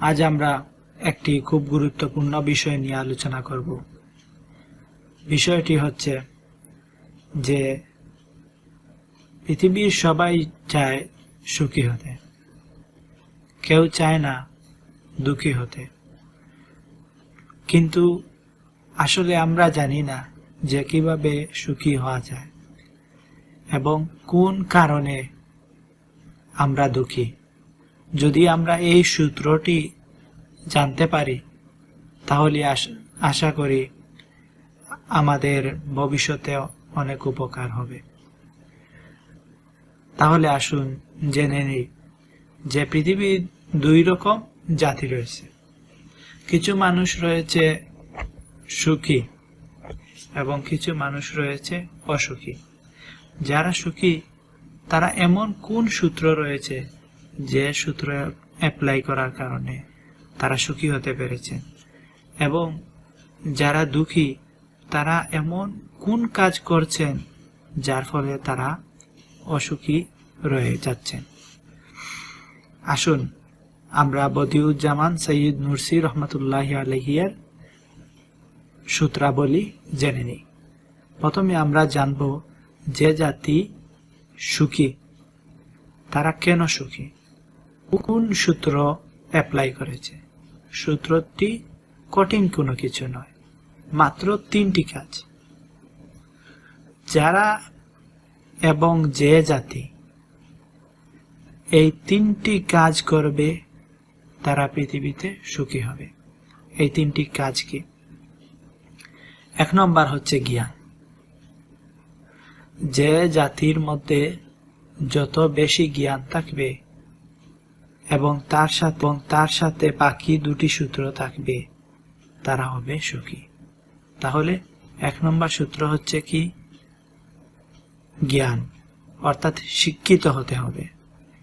আজ আমরা একটি খুব গুরুত্বপূর্ণ বিষয় নিয়ে আলোচনা করব। বিষয়টি হচ্ছে যে পৃথিবীর সবাই চায় সুখী হতে। কেউ চায় না দুঃখী হতে। কিন্তু আসলে আমরা জানি না যে কীভাবে সুখী হওয়া যায়। এবং কোন কারণে আমরা দুঃখী? যদি আমরা এই সূত্রটি জানতে পারি, তাহলে আশ- করি আমাদের ভবিষ্যতে অনেক উপকার হবে। তাহলে আসুন জেনে নিই যে পৃথিবীর দুই রকম জাতি রয়েছে। কিছু মানুষ রয়েছে সুখী এবং কিছু মানুষ রয়েছে অসুখী। যারা সুখী, তারা এমন কোন সূত্র রয়েছে যে সূত্র অ্যাপ্লাই করার কারণে তারা সুখী হতে পেরেছে? এবং যারা দুঃখী, তারা এমন কোন কাজ করছেন যার ফলে তারা অসুখী রয়ে যাচ্ছেন? আসুন, আমরা বদিউজ্জামান সৈয়দ নুরসি রহমতুল্লাহ আলহিয়ার সূত্রাবলী জেনে নিই। প্রথমে আমরা জানব যে জাতি সুখী, তারা কেন সুখী? কোন সূত্র অ্যাপ্লাই করেছে? সূত্রটি কঠিন কোনো কিছু নয়, মাত্র তিনটি কাজ। যারা এবং যে জাতি এই তিনটি কাজ করবে, তারা পৃথিবীতে সুখী হবে। এই তিনটি কাজ কি? এক নম্বর হচ্ছে জ্ঞান। যে জাতির মধ্যে যত বেশি জ্ঞান থাকবে এবং তার সাথে এবং তার সাথে বাকি দুটি সূত্র থাকবে, তারা হবে সুখী। তাহলে এক নম্বর সূত্র হচ্ছে কি? জ্ঞান, অর্থাৎ শিক্ষিত হতে হবে।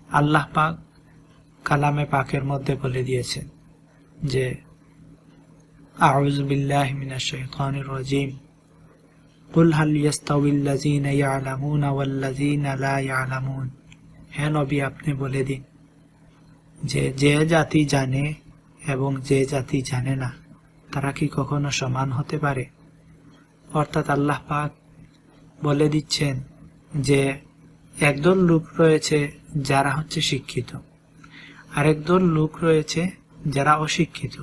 আল্লাহ পাক কালামে পাকের মধ্যে বলে দিয়েছেন যে, আউযু বিল্লাহি মিনাশ শাইতানির রাজিম। কুল হাল ইয়াস্তাউিল্লাযীনা ইয়ালামুনা ওয়াল্লাযীনা লা ইয়ালামুন। হে নবী, আপনি বলে দিন যে যে জাতি জানে এবং যে জাতি জানে না, তারা কি কখনো সমান হতে পারে? অর্থাৎ আল্লাহ পাক বলে দিচ্ছেন যে, একদল লোক রয়েছে যারা হচ্ছে শিক্ষিত, আরেকদল লোক রয়েছে যারা অশিক্ষিত।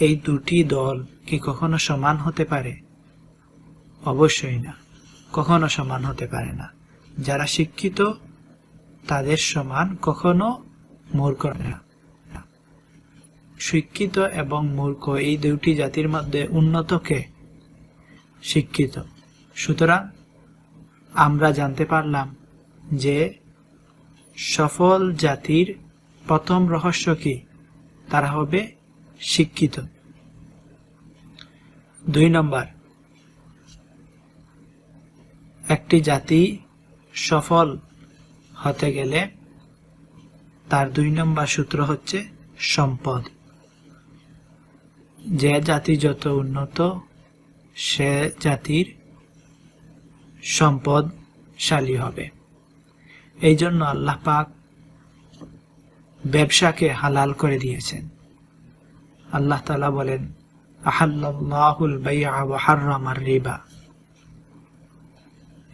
এই দুটি দল কি কখনো সমান হতে পারে? অবশ্যই না। কখনো সমান হতে পারে না। যারা শিক্ষিত, তাদের সমান কখনো মূর্খ না। শিক্ষিত এবং মূর্খ এই দুটি জাতির মধ্যে উন্নত কে? শিক্ষিত। সুতরাং আমরা জানতে পারলাম যে সফল জাতির প্রথম রহস্য কি? তারা হবে শিক্ষিত। দুই নম্বর একটি জাতি সফল হতে গেলে তার দুই নম্বর সূত্র হচ্ছে সম্পদ। যে জাতি যত উন্নত, সে জাতির সম্পদশালী হবে। এই জন্য আল্লাহ পাক ব্যবসাকে হালাল করে দিয়েছেন। আল্লাহ তালা বলেন আহাল্লাহুল বাইয়া ওয়া হাররামার রিবা।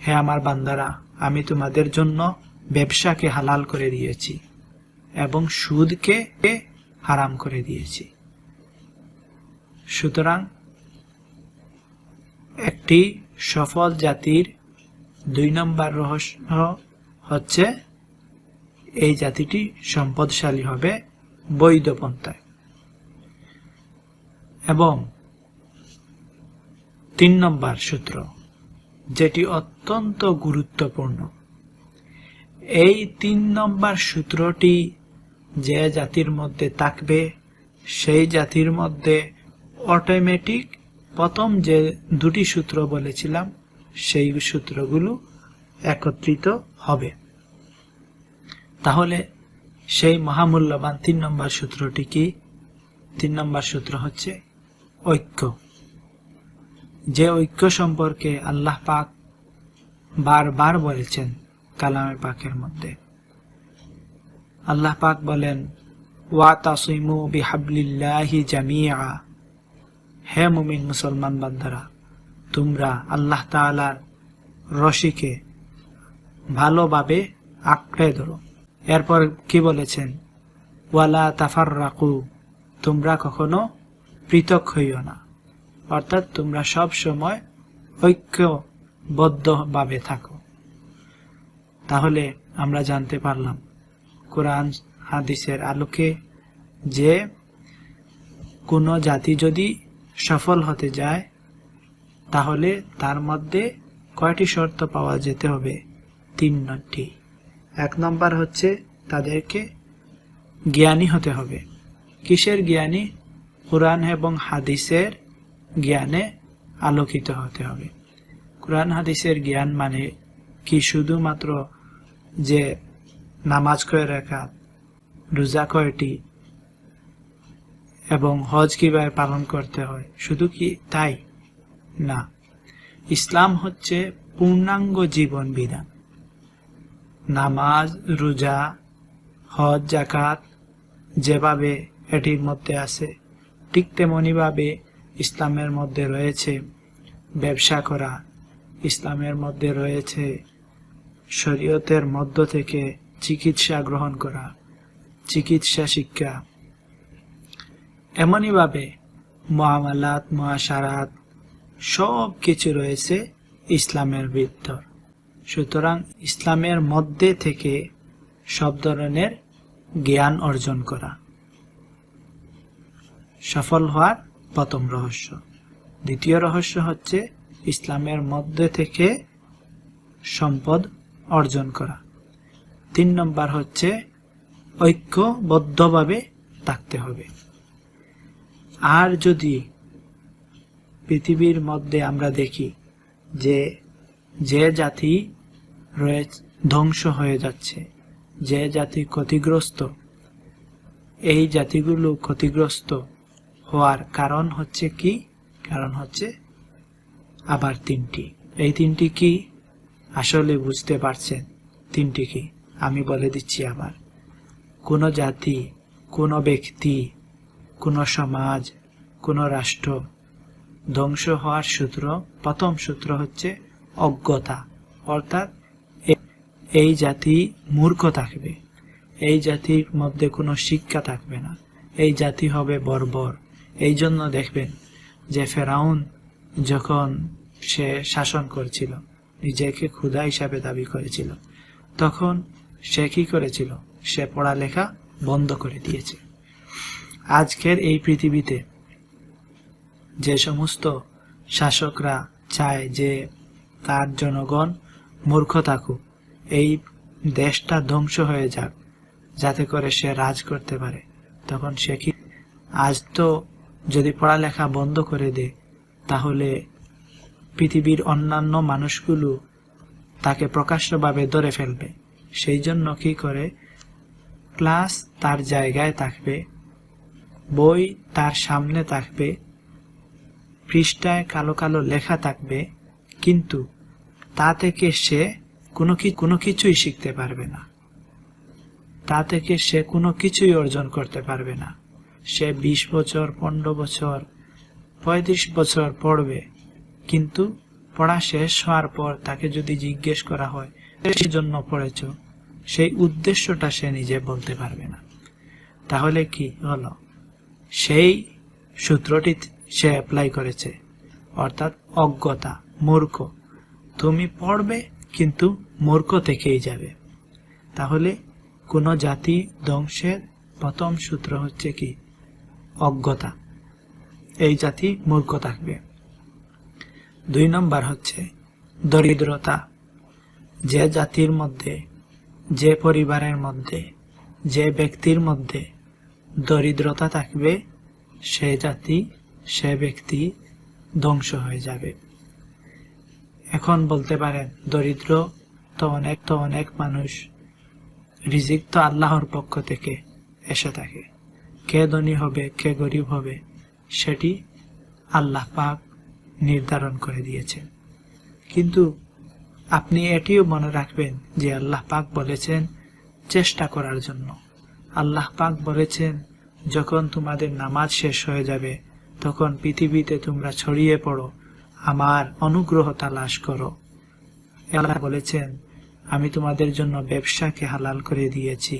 হে আমার বান্দারা, আমি তোমাদের জন্য ব্যবসাকে হালাল করে দিয়েছি এবং সুদকে হারাম করে দিয়েছি। সুতরাং একটি সফল জাতির দুই নম্বর রহস্য হচ্ছে, এই জাতিটি সম্পদশালী হবে বৈধ পন্থায়। এবং তিন নম্বর সূত্র যেটি অত্যন্ত গুরুত্বপূর্ণ। এই তিন নম্বর সূত্রটি যে জাতির মধ্যে থাকবে, সেই জাতির মধ্যে অটোমেটিক প্রথম যে দুটি সূত্র বলেছিলাম, সেই সূত্রগুলো একত্রিত হবে। তাহলে সেই মহামূল্যবান তিন নম্বর সূত্রটি কি? তিন নম্বর সূত্র হচ্ছে ঐক্য। যে ঐক্য সম্পর্কে আল্লাহ পাক বারবার বলেছেন কালামে পাকের মধ্যে। আল্লাহ পাক বলেন, ওয়া তাসিমু বিহাবলিল্লাহি জামিয়া হে মুমিন মুসলমান বান্ধারা তোমরা আল্লাহ তাআলার রশিকে ভালোভাবে আঁকড়ে ধরো। এরপর কি বলেছেন? ওয়ালা তাফার রাকু তোমরা কখনো পৃথক হইও না। অর্থাৎ তোমরা সব সময় ঐক্যবদ্ধভাবে থাকো। তাহলে আমরা জানতে পারলাম, কোরআন হাদিসের আলোকে যে কোনো জাতি যদি সফল হতে যায়, তাহলে তার মধ্যে কয়টি শর্ত পাওয়া যেতে হবে? তিন তিনটি এক নম্বর হচ্ছে তাদেরকে জ্ঞানী হতে হবে। কিসের জ্ঞানী? কোরআন এবং হাদিসের জ্ঞানে আলোকিত হতে হবে। কোরআন, হাদিসের জ্ঞান মানে কি? শুধুমাত্র যে নামাজ কয়ে রাখা রোজা কয়টি, এবং হজ কীভাবে পালন করতে হয়, শুধু কি তাই? না। ইসলাম হচ্ছে পূর্ণাঙ্গ জীবন বিধান। নামাজ, রোজা, হজ জাকাত যেভাবে এটির মধ্যে আছে, ঠিক তেমনিভাবে ইসলামের মধ্যে রয়েছে ব্যবসা করা, ইসলামের মধ্যে রয়েছে শরীয়তের মধ্য থেকে চিকিৎসা গ্রহণ করা, চিকিৎসা শিক্ষা। এমনইভাবে মহামালাত, মহাসারাত সব কিছু রয়েছে ইসলামের ভিতর। সুতরাং ইসলামের মধ্যে থেকে সব ধরনের জ্ঞান অর্জন করা। সফল হওয়ার প্রথম রহস্য। দ্বিতীয় রহস্য হচ্ছে ইসলামের মধ্যে থেকে সম্পদ অর্জন করা। তিন নম্বর হচ্ছে ঐক্যবদ্ধভাবে থাকতে হবে। আর যদি পৃথিবীর মধ্যে আমরা দেখি যে যে জাতি রয়েছে, ধ্বংস হয়ে যাচ্ছে, যে জাতি ক্ষতিগ্রস্ত, এই জাতিগুলো ক্ষতিগ্রস্ত হওয়ার কারণ হচ্ছে কি? কারণ হচ্ছে আবার তিনটি। এই তিনটি কি? আসলে বুঝতে পারছেন তিনটি কি? আমি বলে দিচ্ছি আবার। কোনো জাতি, কোনো ব্যক্তি, কোনো সমাজ, কোনো রাষ্ট্র ধ্বংস হওয়ার সূত্র, প্রথম সূত্র হচ্ছে অজ্ঞতা। অর্থাৎ এই জাতি মূর্খ থাকবে। এই জাতির মধ্যে কোনো শিক্ষা থাকবে না। এই জাতি হবে বর্বর। এই জন্য দেখবেন যে ফেরাউন যখন সে শাসন করছিল, নিজেকে ক্ষুধা হিসাবে দাবি করেছিল, তখন সে কি করেছিল? সে পড়ালেখা বন্ধ করে দিয়েছে। আজকের এই পৃথিবীতে যে সমস্ত শাসকরা চায় যে তার জনগণ মূর্খ থাকুক, এই দেশটা ধ্বংস হয়ে যাক, যাতে করে সে রাজ করতে পারে, তখন সে কি আজ তো যদি পড়ালেখা বন্ধ করে দে, তাহলে পৃথিবীর অন্যান্য মানুষগুলো তাকে প্রকাশ্যভাবে ধরে ফেলবে। সেই জন্য কি করে? ক্লাস তার জায়গায় থাকবে, বই তার সামনে থাকবে, পৃষ্ঠায় কালো কালো লেখা থাকবে, কিন্তু তা থেকে সে কোনো কি, কোনো কিছুই শিখতে পারবে না। তা থেকে সে কোনো কিছুই অর্জন করতে পারবে না। সে বিশ বছর, পনেরো বছর, পঁয়ত্রিশ বছর পড়বে। কিন্তু পড়া শেষ হওয়ার পর তাকে যদি জিজ্ঞেস করা হয় সেই জন্য পড়েছ? সেই উদ্দেশ্যটা সে নিজে বলতে পারবে না। তাহলে কি হলো? সেই সূত্রটি সে অ্যাপ্লাই করেছে। অর্থাৎ অজ্ঞতা, মূর্খ। তুমি পড়বে, কিন্তু মূর্খ থেকেই যাবে। তাহলে কোনো জাতি ধ্বংসের প্রথম সূত্র হচ্ছে কি? অজ্ঞতা। এই জাতি মূর্খ থাকবে। দুই নম্বর হচ্ছে দরিদ্রতা। যে জাতির মধ্যে, যে পরিবারের মধ্যে, যে ব্যক্তির মধ্যে দরিদ্রতা থাকবে, সে জাতি, সে ব্যক্তি ধ্বংস হয়ে যাবে। এখন বলতে পারেন, দরিদ্র তো অনেক তো অনেক মানুষ। রিজিক তো আল্লাহর পক্ষ থেকে এসে থাকে। কে ধনী হবে, কে গরিব হবে, সেটি আল্লাহ পাক নির্ধারণ করে দিয়েছে কিন্তু আপনি এটিও মনে রাখবেন যে আল্লাহ পাক বলেছেন চেষ্টা করার জন্য। আল্লাহ পাক বলেছেন, যখন তোমাদের নামাজ শেষ হয়ে যাবে, তখন পৃথিবীতে তোমরা ছড়িয়ে পড়ো, আমার অনুগ্রহ তালাশ করো। আল্লাহ বলেছেন, আমি তোমাদের জন্য ব্যবসাকে হালাল করে দিয়েছি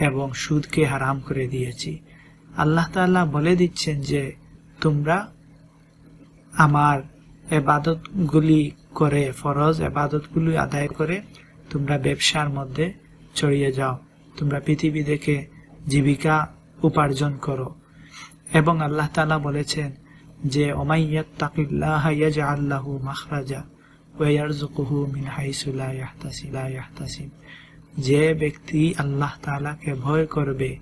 এবং সুদকে হারাম করে দিয়েছি। আল্লাহ তাআলা বলে দিচ্ছেন যে, তোমরা আমার এবাদতগুলি করে, ফরজ এবাদতগুলি আদায় করে, তোমরা ব্যবসার মধ্যে ছড়িয়ে যাও। তোমরা পৃথিবী দেখে জীবিকা উপার্জন করো। এবং আল্লাহ তাআলা বলেছেন যে ওমাইয়াত তাকিল্লাহ ইয়াজআল্লাহু মাখরাজা মিন হাইসু লা ইয়াহতাসিব লা ইয়াহতাসিব। যে ব্যক্তি আল্লাহ তাআলাকে ভয় করবে,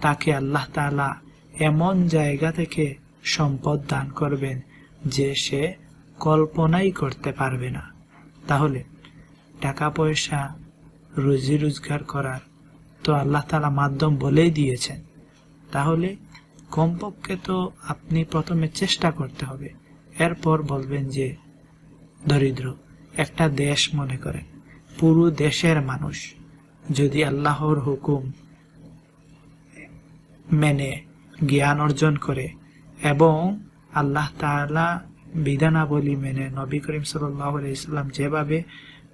তাকে আল্লাহ তাআলা এমন জায়গা থেকে সম্পদ দান করবেন যে সে কল্পনাই করতে পারবে না। তাহলে টাকা পয়সা রুজি রোজগার করার তো আল্লাহ তালা মাধ্যম বলেই দিয়েছেন। তাহলে কমপক্ষে তো আপনি প্রথমে চেষ্টা করতে হবে। এরপর বলবেন যে, দরিদ্র, একটা দেশ মনে করেন। পুরো দেশের মানুষ যদি আল্লাহর হুকুম মেনে জ্ঞান অর্জন করে এবং আল্লাহ তাআলা বিধানাবলী মেনে নবী করিম সাল্লাহ ইসলাম যেভাবে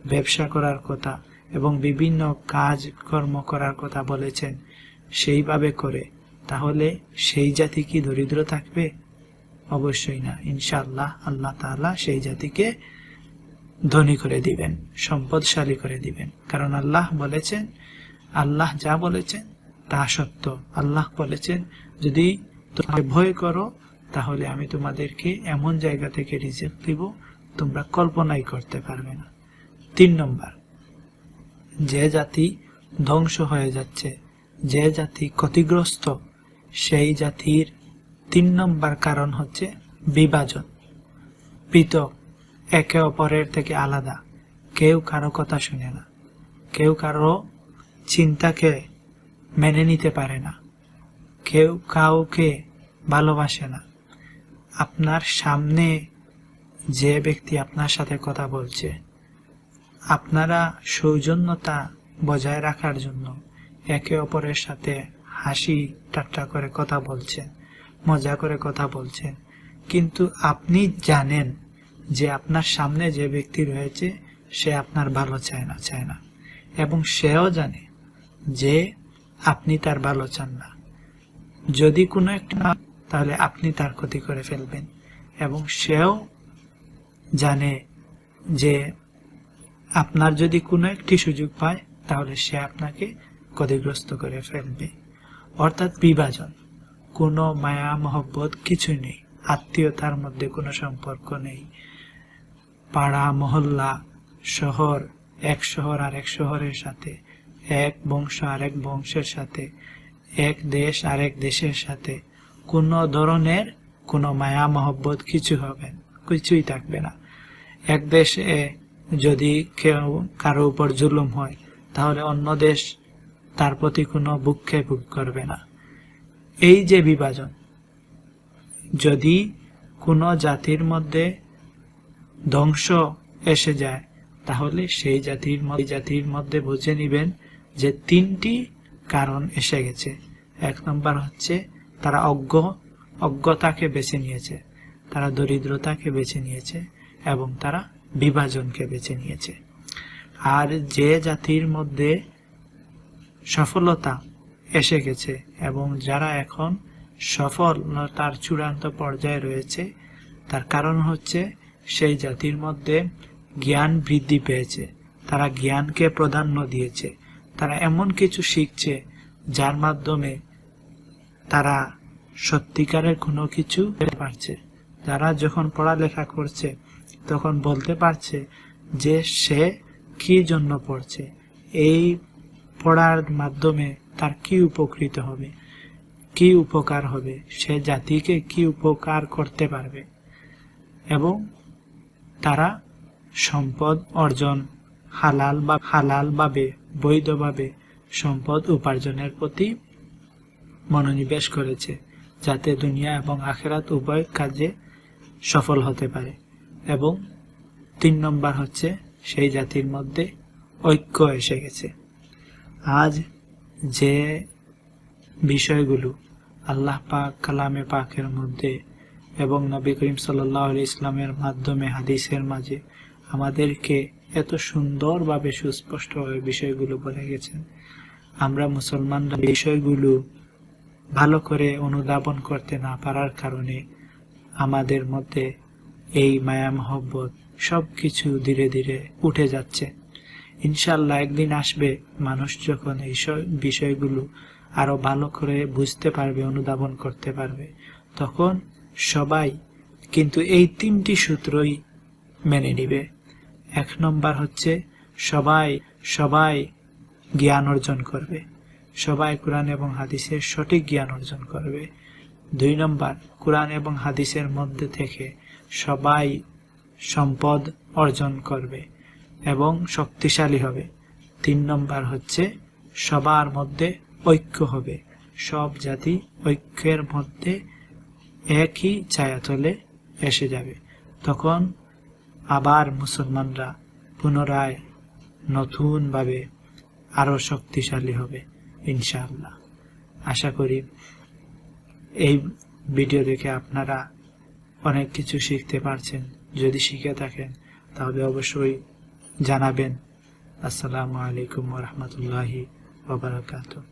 ব্যবসা করার কথা এবং বিভিন্ন কাজ কর্ম করার কথা বলেছেন, সেইভাবে করে, তাহলে সেই জাতি কি দরিদ্র থাকবে? অবশ্যই না। ইনশাআল্লাহ আল্লাহ তাআলা সেই জাতিকে ধনী করে দিবেন, সম্পদশালী করে দিবেন। কারণ আল্লাহ বলেছেন, আল্লাহ যা বলেছেন, তা সত্য। আল্লাহ বলেছেন, যদি তোমাকে ভয় করো, তাহলে আমি তোমাদেরকে এমন জায়গা থেকে রিজেক্ট দিব, তোমরা কল্পনাই করতে পারবে না। তিন নম্বর, যে জাতি ধ্বংস হয়ে যাচ্ছে, যে জাতি ক্ষতিগ্রস্ত, সেই জাতির তিন নম্বর কারণ হচ্ছে বিভাজন। পৃথক একে অপরের থেকে আলাদা। কেউ কারও কথা শুনে না। কেউ কারও চিন্তাকে মেনে নিতে পারে না। কেউ কাউকে ভালোবাসে না। আপনার সামনে যে ব্যক্তি আপনার সাথে কথা বলছে, আপনারা সৌজন্যতা বজায় রাখার জন্য একে অপরের সাথে হাসি ঠাট্টা করে কথা বলছেন, মজা করে কথা বলছেন। কিন্তু আপনি জানেন যে আপনার সামনে যে ব্যক্তি রয়েছে, সে আপনার ভালো চায় না চায় না। এবং সেও জানে যে আপনি তার ভালো চান না। যদি কোনো একটা তাহলে আপনি তার ক্ষতি করে ফেলবেন। এবং সেও জানে যে আপনার যদি কোনো একটি সুযোগ পায়, তাহলে সে আপনাকে ক্ষতিগ্রস্ত করে ফেলবে। অর্থাৎ বিভাজন। কোনো মায়া, মহব্বত কিছু নেই। আত্মীয়তার মধ্যে কোনো সম্পর্ক নেই। পাড়া, মহল্লা, শহর, এক শহর আর এক শহরের সাথে, এক বংশ আর এক বংশের সাথে, এক দেশ আরেক দেশের সাথে। কোনো ধরনের কোনো মায়া, মহব্বত কিছু হবে কিছুই থাকবে না। এক দেশে যদি কেউ কারও উপর জুলুম হয়, তাহলে অন্য দেশ তার প্রতি কোনো বুক্ষেপ করবে না। এই যে বিভাজন, যদি কোনো জাতির মধ্যে ধ্বংস এসে যায়। তাহলে সেই জাতির জাতির মধ্যে বুঝে নিবেন যে তিনটি কারণ এসে গেছে। এক নম্বর হচ্ছে তারা অজ্ঞ, অজ্ঞতাকে বেছে নিয়েছে। তারা দরিদ্রতাকে বেছে নিয়েছে এবং তারা বিভাজনকে বেছে নিয়েছে। আর যে জাতির মধ্যে সফলতা এসে গেছে এবং যারা এখন সফলতার চূড়ান্ত পর্যায়ে রয়েছে, তার কারণ হচ্ছে সেই জাতির মধ্যে জ্ঞান বৃদ্ধি পেয়েছে। তারা জ্ঞানকে প্রাধান্য দিয়েছে। তারা এমন কিছু শিখছে যার মাধ্যমে তারা সত্যিকারের কোনো কিছু পারছে। যারা যখন পড়ালেখা করছে, তখন বলতে পারছে যে সে কি জন্য পড়ছে। এই পড়ার মাধ্যমে তার কি উপকৃত হবে, কি উপকার হবে, সে জাতিকে কি উপকার করতে পারবে। এবং তারা সম্পদ অর্জন, হালাল বা হালাল ভাবে বৈধভাবে সম্পদ উপার্জনের প্রতি মনোনিবেশ করেছে, যাতে দুনিয়া এবং আখেরাত উভয় কাজে সফল হতে পারে। এবং তিন নম্বর হচ্ছে, সেই জাতির মধ্যে ঐক্য এসে গেছে। আজ যে বিষয়গুলো আল্লাহ পাক কালামে পাকের মধ্যে এবং নবী করিম সাল্লাহ ইসলামের মাধ্যমে হাদিসের মাঝে আমাদেরকে এত সুন্দরভাবে সুস্পষ্টভাবে বিষয়গুলো বলে গেছেন। আমরা মুসলমানরা বিষয়গুলো ভালো করে অনুধাবন করতে না পারার কারণে আমাদের মধ্যে এই মায়া মহব্বত সব কিছু ধীরে ধীরে উঠে যাচ্ছে। ইনশাল্লাহ একদিন আসবে মানুষ যখন এই বিষয়গুলো আরও ভালো করে বুঝতে পারবে, অনুধাবন করতে পারবে। তখন সবাই, কিন্তু এই তিনটি সূত্রই মেনে নিবে। এক নম্বর হচ্ছে, সবাই সবাই জ্ঞান অর্জন করবে। সবাই কোরআন এবং হাদিসের সঠিক জ্ঞান অর্জন করবে। দুই নম্বর, কোরআন এবং হাদিসের মধ্যে থেকে সবাই সম্পদ অর্জন করবে এবং শক্তিশালী হবে। তিন নম্বর হচ্ছে, সবার মধ্যে ঐক্য হবে। সব জাতি ঐক্যের মধ্যে একই ছায়াতলে এসে যাবে। তখন আবার মুসলমানরা পুনরায় নতুনভাবে আরও শক্তিশালী হবে, ইনশাআল্লাহ। আশা করি এই ভিডিও দেখে আপনারা অনেক কিছু শিখতে পারছেন। যদি শিখে থাকেন, তাহলে অবশ্যই জানাবেন। আসসালামু আলাইকুম রহমতুল্লাহি ওবরাকাতুহ